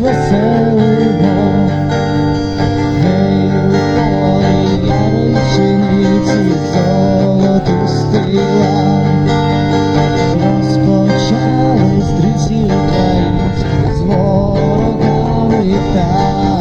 розвеселимо. Гей, полі яричниці золотистила. розпочали дріці українські з ворогами там.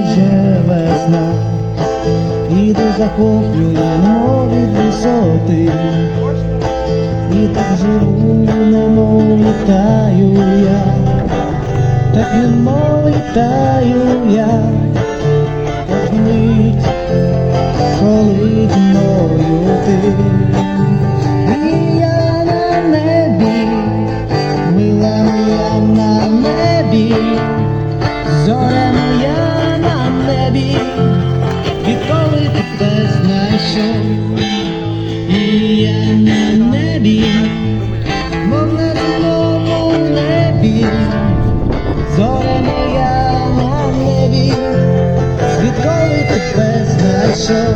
Вже весна, іду захоплює нові висоти, і так живу, немов літаю я, так немов літаю я, так мить, коли мною ти. Тебе знайшов, і я на небі, мов на зеленому небі, зоря моя на небі, відколи тебе знайшов.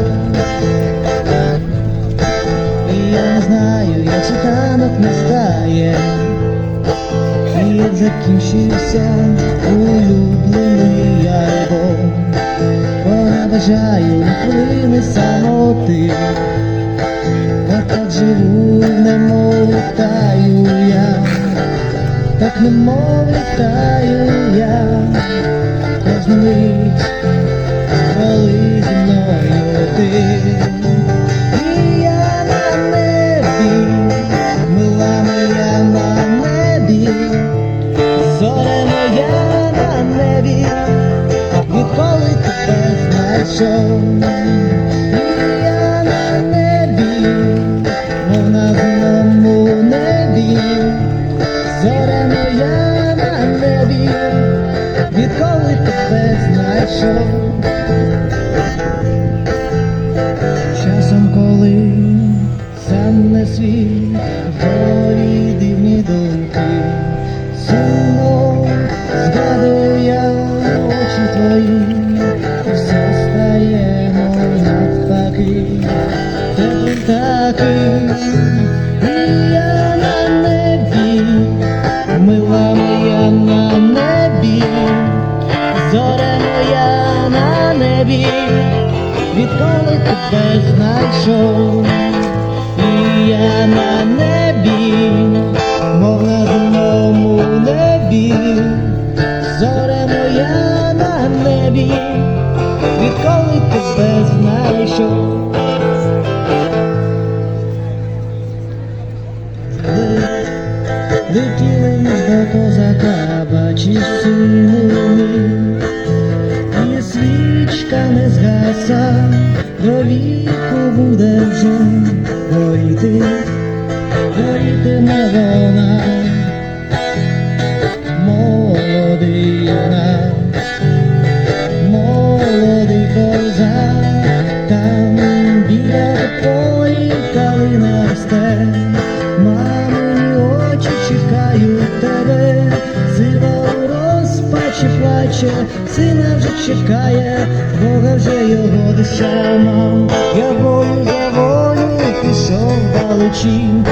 І я знаю, як світанок настає, і як закінчився улюблений альбом. Вона бажаю на хвилини самоти, та так живу, немов літаю я, так немов літаю я, кожну мить, коли зі мною ти. Знайшов. Моя на небі, зоря моя на небі. Відколи тебе знайшов, я на небі, мов на небі, зоря моя на небі, там біля полі калина росте, мамині очі чекають тебе, сива розпачі плаче, сина вже чекає, Бога вже його душа. Я бою за волю пішов далечінь,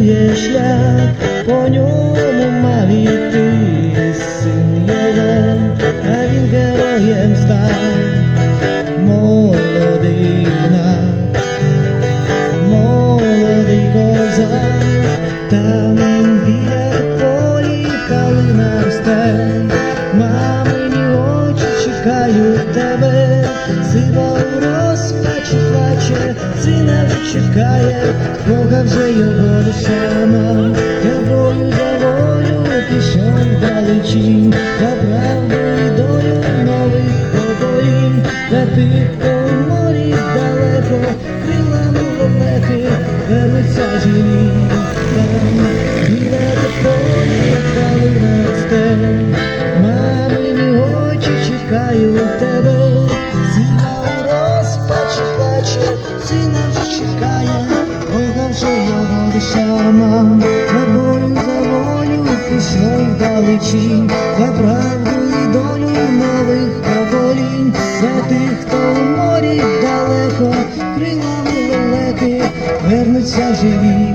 торує шлях, по ньому мав іти син його, а він героєм став, молодина молодий козак, там біля полі калина росте, мамині очі чекають тебе, сива у плаче, сина чекає, Бога вже його сама, тобою я бою за волю пішов далечінь, за правду і долю нових поколінь, та тих, хто в морі далеко, крилами лелеки, вернуться живі. За правду і долю нових поколінь, за тих, хто у морі далеко, крилами лелеки, вернуться живі.